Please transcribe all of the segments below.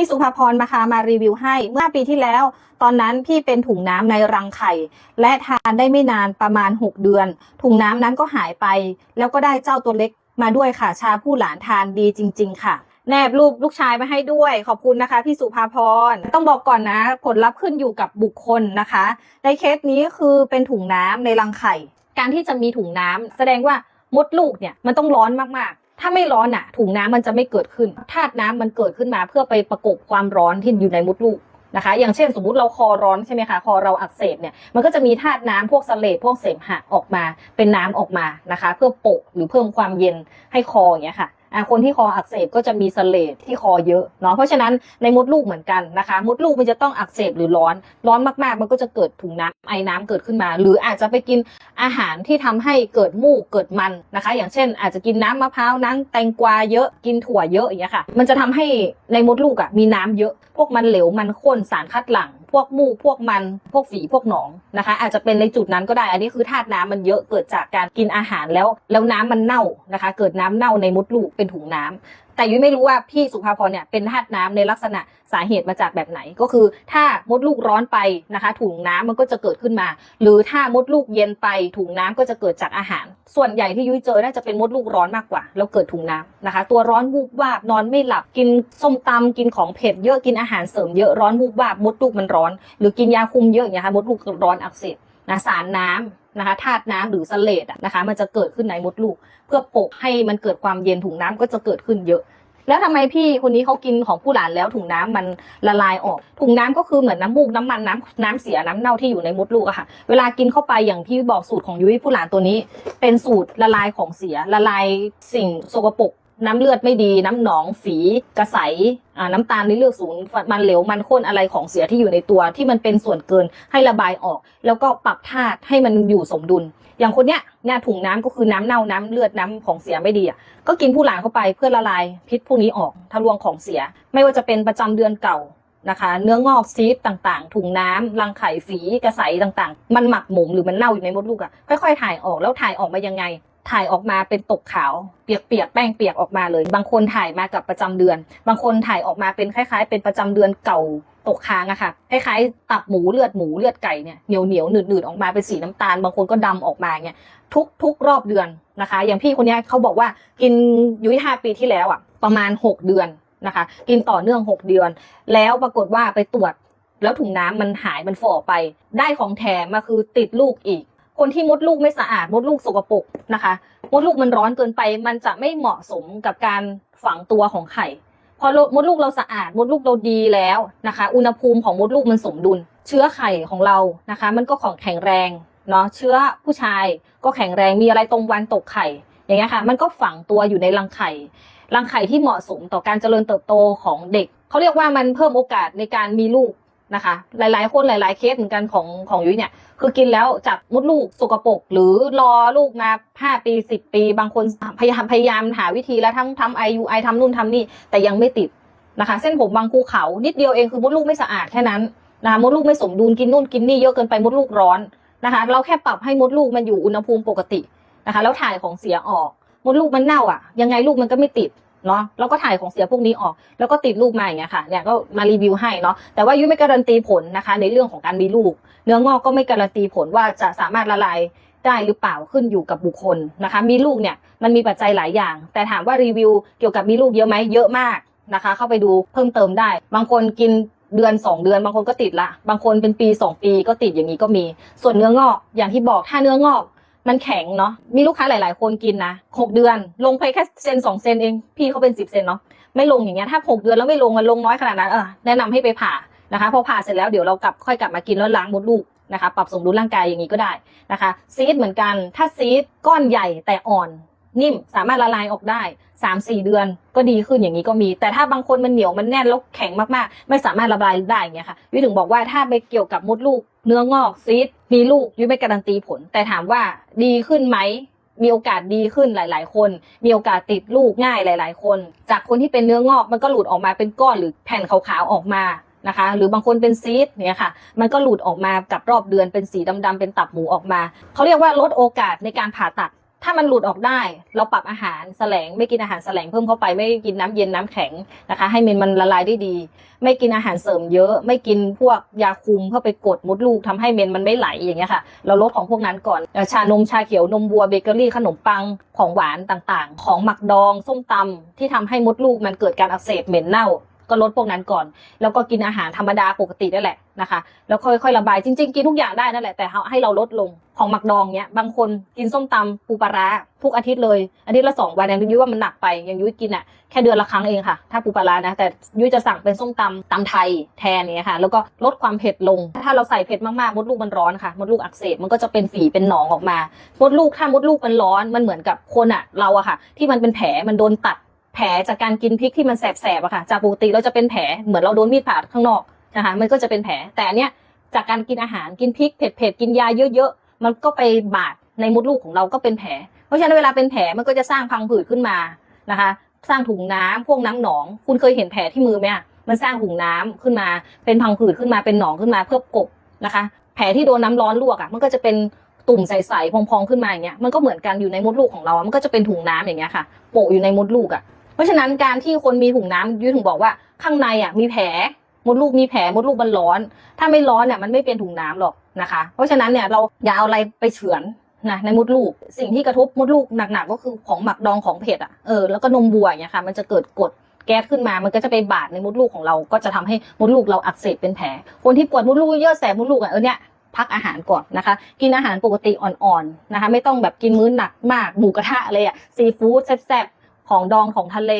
พี่สุภาพรมาค่ะมารีวิวให้เมื่อปีที่แล้ว ตอนนั้นพี่เป็นถุงน้ำในรังไข่ และทานได้ไม่นานประมาณ 6 เดือน ถุงน้ำนั้นก็หายไป แล้วก็ได้เจ้าตัวเล็กมาด้วยค่ะ ชาผู้หลานทานดีจริง ๆ ค่ะ แนบรูปลูกชายมาให้ด้วย ขอบคุณนะคะพี่สุภาพร ต้องบอกก่อนนะ ผลลัพธ์ขึ้นอยู่กับบุคคลนะคะ ในเคสนี้คือเป็นถุงน้ำในรังไข่ การที่จะมีถุงน้ำแสดงว่ามดลูกเนี่ยมันต้องร้อนมากๆ ถ้าไม่ร้อนอะถุงน้ำมันจะไม่เกิดขึ้นธาตุน้ำมันเกิดขึ้นมา เพื่อไปประกบความร้อนที่อยู่ในมดลูกนะคะ อย่างเช่นสมมุติเราคอร้อนใช่ไหมคะ คอเราอักเสบเนี่ย มันก็จะมีธาตุน้ำพวกสเลดพวกเสมหะออกมา เป็นน้ำออกมานะคะ เพื่อปกหรือเพิ่มความเย็นให้คออย่างเงี้ยค่ะ อ่าคนที่คออักเสบก็จะมีสเลดที่คอเยอะเนาะเพราะฉะนั้นในมดลูกเหมือนกันนะคะ มดลูกมันจะต้องอักเสบหรือร้อนร้อนมากๆ มันก็จะเกิดถุงน้ำไอน้ำเกิดขึ้นมา หรืออาจจะไปกินอาหารที่ทำให้เกิดมูกเกิดมันนะคะ อย่างเช่น อาจจะกินน้ำมะพร้าวน้ำแตงกวาเยอะกินถั่วเยอะอย่างเงี้ยค่ะ มันจะทำให้ในมดลูกอะมีน้ำเยอะ พวกมันเหลวมันข้นสารคัดหลั่ง พวกมูกพวกมันพวกฝีพวกหนองนะคะ อาจจะเป็นในจุดนั้นก็ได้ อันนี้คือธาตุน้ำมันเยอะเกิดจากการกินอาหารแล้ว แล้วน้ำมันเน่านะคะ เกิดน้ำเน่าในมดลูกเป็นถุงน้ำ แต่ยุ้ยไม่รู้ว่าพี่สุภาพรเนี่ยเป็นธาตุน้ำในลักษณะสาเหตุมาจากแบบไหน ก็คือถ้ามดลูกร้อนไปนะคะถุงน้ำมันก็จะเกิดขึ้นมา หรือถ้ามดลูกเย็นไปถุงน้ำก็จะเกิดจากอาหาร ส่วนใหญ่ที่ยุ้ยเจอน่าจะเป็นมดลูกร้อนมากกว่า แล้วเกิดถุงน้ำนะคะ ตัวร้อนวูบวาบนอนไม่หลับกินส้มตำกินของเผ็ดเยอะกินอาหารเสริมเยอะร้อนวูบวาบมดลูกมันร้อน หรือกินยาคุมเยอะอย่างเงี้ยค่ะมดลูกร้อนอักเสบ นะสารน้ำนะคะธาตุน้ำหรือสเลดอะนะคะ มันจะเกิดขึ้นในมดลูก เพื่อปกให้มันเกิดความเย็นถุงน้ำก็จะเกิดขึ้นเยอะ แล้วทำไมพี่คนนี้เขากินของผู้หลานแล้วถุงน้ำมันละลายออก ถุงน้ำก็คือเหมือนน้ำมูกน้ำมันน้ำน้ำเสียน้ำเน่าที่อยู่ในมดลูกอะค่ะ เวลากินเข้าไปอย่างที่บอกสูตรของยุ้ยผู้หลานตัวนี้ เป็นสูตรละลายของเสียละลายสิ่งสกปรก น้ำเลือดไม่ดี น้ำหนองฝีกระใสน้ำตาลในเลือดสูงมันเหลวมันข้นอะไรของเสียที่อยู่ในตัว ที่มันเป็นส่วนเกินให้ระบายออก แล้วก็ปรับธาตุให้มันอยู่สมดุล อย่างคนเนี้ยเนี่ยถุงน้ำก็คือน้ำเน่าน้ำเลือดน้ำของเสียไม่ดีอะก็กินผู้หลานเข้าไปเพื่อละลายพิษพวกนี้ออกทะลวงของเสีย ไม่ว่าจะเป็นประจำเดือนเก่านะคะเนื้องอกซีสต่างๆ ถุงน้ำรังไข่ฝีกระใสต่างๆ มันหมักหมมหรือมันเน่าอยู่ในมดลูกอะค่อยๆถ่ายออกแล้วถ่ายออกมายังไง ถ่ายออกมาเป็นตกขาวเปียกๆแป้งเปียกออกมาเลย บางคนถ่ายมากับประจำเดือน บางคนถ่ายออกมาเป็นคล้าย ๆ เป็นประจำเดือนเก่าตกค้างอะค่ะคล้ายๆตับหมูเลือดหมูเลือดไก่เนี่ยเหนียวเหนียวหนืดหนืดๆออกมาเป็นสีน้ำตาล บางคนก็ดำออกมาเนี่ยทุกทุกรอบเดือนนะคะ อย่างพี่คนนี้เขาบอกว่ากินยุ้ยห้าปีที่แล้วอะประมาณหกเดือนนะคะ กินต่อเนื่องหกเดือน แล้วปรากฏว่าไปตรวจแล้วถุงน้ำมันหายมันฝ่อไป ได้ของแถมมาคือติดลูกอีก คนที่มดลูกไม่สะอาด มดลูกสกปรกนะคะ มดลูกมันร้อนเกินไป มันจะไม่เหมาะสมกับการฝังตัวของไข่พอมดลูกเราสะอาด มดลูกเราดีแล้วนะคะ อุณหภูมิของมดลูกมันสมดุล เชื้อไข่ของเรานะคะ มันก็ของแข็งแรงเนาะเชื้อผู้ชายก็แข็งแรงมีอะไรตรงวันตกไข่อย่างเงี้ยค่ะ มันก็ฝังตัวอยู่ในรังไข่รังไข่ที่เหมาะสมต่อการเจริญเติบโตของเด็กเขาเรียกว่ามันเพิ่มโอกาสในการมีลูก นะคะ หลาย ๆ คนหลาย ๆ เคสเหมือนกันของของยุ้ยเนี่ย คือกินแล้วจับมดลูกสกปรกหรือรอลูกมาห้าปีสิบปี บางคนพยายามพยายามหาวิธีแล้วทั้งทำไอยูไอทำนู่นทำนี่ แต่ยังไม่ติดนะคะ เส้นผมบางภูเขานิดเดียวเองคือมดลูกไม่สะอาดแค่นั้นนะคะมดลูกไม่สมดุลกินนู่นกินนี่เยอะเกินไปมดลูกร้อนนะคะ เราแค่ปรับให้มดลูกมันอยู่อุณหภูมิปกตินะคะ แล้วถ่ายของเสียออก มดลูกมันเน่าอะ ยังไงลูกมันก็ไม่ติด เนาะแล้วก็ถ่ายของเสียพวกนี้ออก แล้วก็ติดลูกมาอย่างเงี้ยค่ะเนี่ยก็มารีวิวให้เนาะแต่ว่ายุ้ยไม่การันตีผลนะคะ ในเรื่องของการมีลูก เนื้องอกก็ไม่การันตีผลว่าจะสามารถละลายได้หรือเปล่าขึ้นอยู่กับบุคคลนะคะ มีลูกเนี่ยมันมีปัจจัยหลายอย่าง แต่ถามว่ารีวิวเกี่ยวกับมีลูกเยอะไหมเยอะมากนะคะ เข้าไปดูเพิ่มเติมได้ บางคนกินเดือนสองเดือนบางคนก็ติดละ บางคนเป็นปีสองปีก็ติดอย่างนี้ก็มี ส่วนเนื้องอกอย่างที่บอกถ้าเนื้องอก มันแข็งเนาะมีลูกค้าหลาย ๆ คนกินนะหกเดือน ลงไปแค่เซนสองเซนเองพี่เขาเป็นสิบเซนเนาะไม่ลงอย่างเงี้ยถ้าหกเดือนแล้วไม่ลงมันลงน้อยขนาดนั้นเออแนะนำให้ไปผ่านะคะพอผ่าเสร็จแล้วเดี๋ยวเรากลับค่อยกลับมากินแล้วล้างมดลูกนะคะปรับสมดุลร่างกายอย่างนี้ก็ได้นะคะซีดเหมือนกันถ้าซีดก้อนใหญ่แต่อ่อน นิ่มสามารถละลายออกได้สามสี่เดือนก็ดีขึ้นอย่างนี้ก็มี แต่ถ้าบางคนมันเหนียวมันแน่นแล้วแข็งมากๆ ไม่สามารถระบายได้อย่างเงี้ยค่ะยุ้ยถึงบอกว่าถ้าไปเกี่ยวกับมดลูก เนื้องอกซีดมีลูกยุ้ยไม่การันตีผล แต่ถามว่าดีขึ้นไหมมีโอกาสดีขึ้นหลาย ๆ คน มีโอกาสติดลูกง่ายหลาย ๆ คน จากคนที่เป็นเนื้องอกมันก็หลุดออกมาเป็นก้อนหรือแผ่นขาวๆออกมานะคะ หรือบางคนเป็นซีดเนี่ยค่ะ มันก็หลุดออกมากับรอบเดือนเป็นสีดำๆเป็นตับหมูออกมาเขาเรียกว่าลดโอกาสในการผ่าตัด ถ้ามันหลุดออกได้ เราปรับอาหารแสลงไม่กินอาหารแสลงเพิ่มเข้าไปไม่กินน้ำเย็นน้ำแข็งนะคะ ให้เมนมันละลายได้ดี ไม่กินอาหารเสริมเยอะ ไม่กินพวกยาคุมเพื่อไปกดมดลูกทำให้เมนมันไม่ไหลอย่างเงี้ยค่ะ เราลดของพวกนั้นก่อนชานมชาเขียวนมวัวเบเกอรี่ขนมปังของหวานต่างๆ ของหมักดองส้มตำที่ทำให้มดลูกมันเกิดการอักเสบเหม็นเน่า ก็ลดพวกนั้นก่อน แล้วก็กินอาหารธรรมดาปกตินั่นแหละนะคะ แล้วค่อยๆระบายจริง ๆ กินทุกอย่างได้นั่นแหละแต่ให้เราลดลงของหมักดองเนี้ยบางคนกินส้มตำปูปลาร้าทุกอาทิตย์เลยอาทิตย์ละสองวันย่างยุ้ยว่ามันหนักไปย่างยุ้ยกินอะแค่เดือนละครั้งเองค่ะ ถ้าปูปลาร้านะแต่ยุ้ยจะสั่งเป็นส้มตำตำไทยแทนเนี้ยค่ะ แล้วก็ลดความเผ็ดลง ถ้าเราใส่เผ็ดมากๆมดลูกมันร้อนค่ะมดลูกอักเสบมันก็จะเป็นฝีเป็นหนองออกมามดลูกถ้ามดลูกมันร้อนมันเหมือนกับคนอะเราอะค่ะ ที่มันเป็นแผลมันโดนตัด แผลจากการกินพริกที่มันแสบๆอะค่ะ จากปกติเราจะเป็นแผลเหมือนเราโดนมีดผ่าข้างนอกนะคะมันก็จะเป็นแผลแต่อันเนี้ยจากการกินอาหารกินพริกเผ็ดๆกินยาเยอะๆมันก็ไปบาดในมดลูกของเราก็เป็นแผล เพราะฉะนั้นเวลาเป็นแผลมันก็จะสร้างพังผืดขึ้นมานะคะ สร้างถุงน้ำพวกน้ำหนอง คุณเคยเห็นแผลที่มือไหมมันสร้างถุงน้ำขึ้นมา เป็นพังผืดขึ้นมาเป็นหนองขึ้นมาเพื่อกบนะคะ แผลที่โดนน้ำร้อนลวกอะมันก็จะเป็นตุ่มใสๆพองๆขึ้นมาอย่างเงี้ยมันก็เหมือนกันอยู่ในมดลูกของเรา มันก็จะเป็นถุงน้ำอย่างเงี้ยค่ะโปะอยู่ในมดลูกอะ เพราะฉะนั้นการที่คนมีถุงน้ำยุ้ยถึงบอกว่าข้างในอะมีแผลมดลูกมีแผลมดลูกมันร้อน ถ้าไม่ร้อนเนี่ยมันไม่เป็นถุงน้ำหรอกนะคะ เพราะฉะนั้นเนี่ยเราอย่าเอาอะไรไปเฉือนนะในมดลูกสิ่งที่กระทบมดลูกหนักๆก็คือของหมักดองของเผ็ดอะเออแล้วก็นมบัวอย่างเงี้ยค่ะมันจะเกิดกดแก๊สขึ้นมา มันก็จะไปบาดในมดลูกของเรา ก็จะทำให้มดลูกเราอักเสบเป็นแผล คนที่ปวดมดลูกเยอะแสบมดลูกอะเออเนี่ยพักอาหารก่อนนะคะ กินอาหารปกติอ่อนๆนะคะ ไม่ต้องแบบกินมื้อหนักมากหมูกระทะอะไรอะซีฟู้ดแซ่บ ของดองของทะเล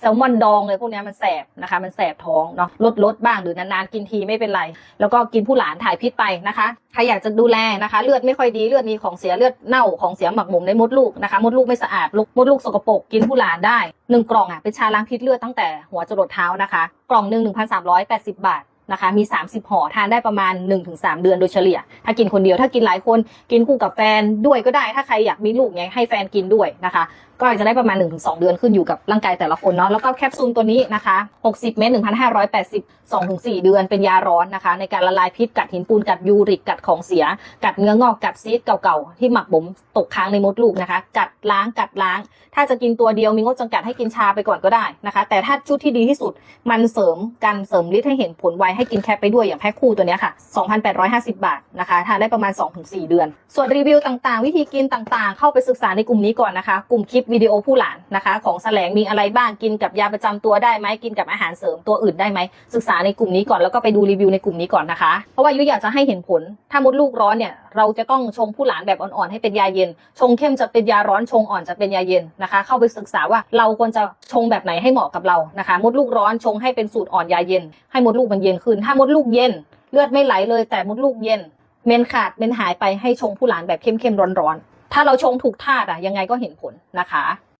แซลมอนดองเลยพวกนี้มันแสบนะคะ มันแสบท้องเนาะลดลดบ้างหรือนานๆกินทีไม่เป็นไร แล้วก็กินผู้หลานถ่ายพิษไปนะคะใครอยากจะดูแลนะคะ เลือดไม่ค่อยดีเลือดมีของเสียเลือดเน่าของเสียหมักหมมในมดลูกนะคะมดลูกไม่สะอาดลูกมดลูกสกปรกกินผู้หลานได้หนึ่งกล่องอะเป็นชาล้างพิษเลือดตั้งแต่หัวจรดเท้านะคะ กล่องหนึ่งหนึ่งพันสามร้อยแปดสิบบาท นะคะ มี 30ห่อทานได้ประมาณ 1-3 เดือนโดยเฉลี่ย ถ้ากินคนเดียวถ้ากินหลายคนกินคู่กับแฟนด้วยก็ได้ ถ้าใครอยากมีลูกไงให้แฟนกินด้วยนะคะ ก็จะได้ประมาณ 1-2 เดือนขึ้นอยู่กับร่างกายแต่ละคนเนาะแล้วก็แคปซูลตัวนี้นะคะ 60 เม็ด1,580 2-4 เดือนเป็นยาร้อนนะคะ ในการละลายพิษกัดหินปูนกัดยูริกกัดของเสีย กัดเนื้องอกกัดซีสเก่าๆที่หมักบ่มตกค้างในมดลูกนะคะ กัดล้างกัดล้าง ถ้าจะกินตัวเดียวมีงดจำกัดให้กินชาไปก่อนก็ได้นะคะ แต่ถ้าชุดที่ดีที่สุดมันเสริมกันเสริมฤทธิ์ให้เห็นผลไวให้กินแคปไปด้วยอย่างแพ็คคู่ตัวนี้ค่ะ 2,850 บาทนะคะทานได้ประมาณ 2-4 เดือน ส่วนรีวิวต่างๆ วิธีกินต่างๆ เข้าไปศึกษาในกลุ่มนี้ก่อนนะคะ กลุ่มคลิปวิดีโอผู้หลานนะคะ ของแสลงมีอะไรบ้างกินกับยาประจำตัวได้ไหมกินกับอาหารเสริมตัวอื่นได้ไหมศึกษาในกลุ่มนี้ก่อนแล้วก็ไปดูรีวิวในกลุ่มนี้ก่อนนะคะ เพราะว่ายุ้ยอยากจะให้เห็นผล ถ้ามดลูกร้อนเนี่ยเราจะต้องชงผู้หลานแบบอ่อนๆให้เป็นยาเย็น ชงเข้มจะเป็นยาร้อนชงอ่อนจะเป็นยาเย็นนะคะ เข้าไปศึกษาว่าเราควรจะชงแบบไหนให้เหมาะกับเรานะคะ มดลูกร้อนชงให้เป็นสูตรอ่อนยาเย็น ให้มดลูกมันเย็นขึ้นถ้ามดลูกเย็น เลือดไม่ไหลเลย แต่มดลูกเย็น เมนขาดเมนหายไปให้ชงผู้หลานแบบเข้มๆร้อนๆ ถ้าเราชงถูกท่าอะยังไงก็เห็นผลนะคะ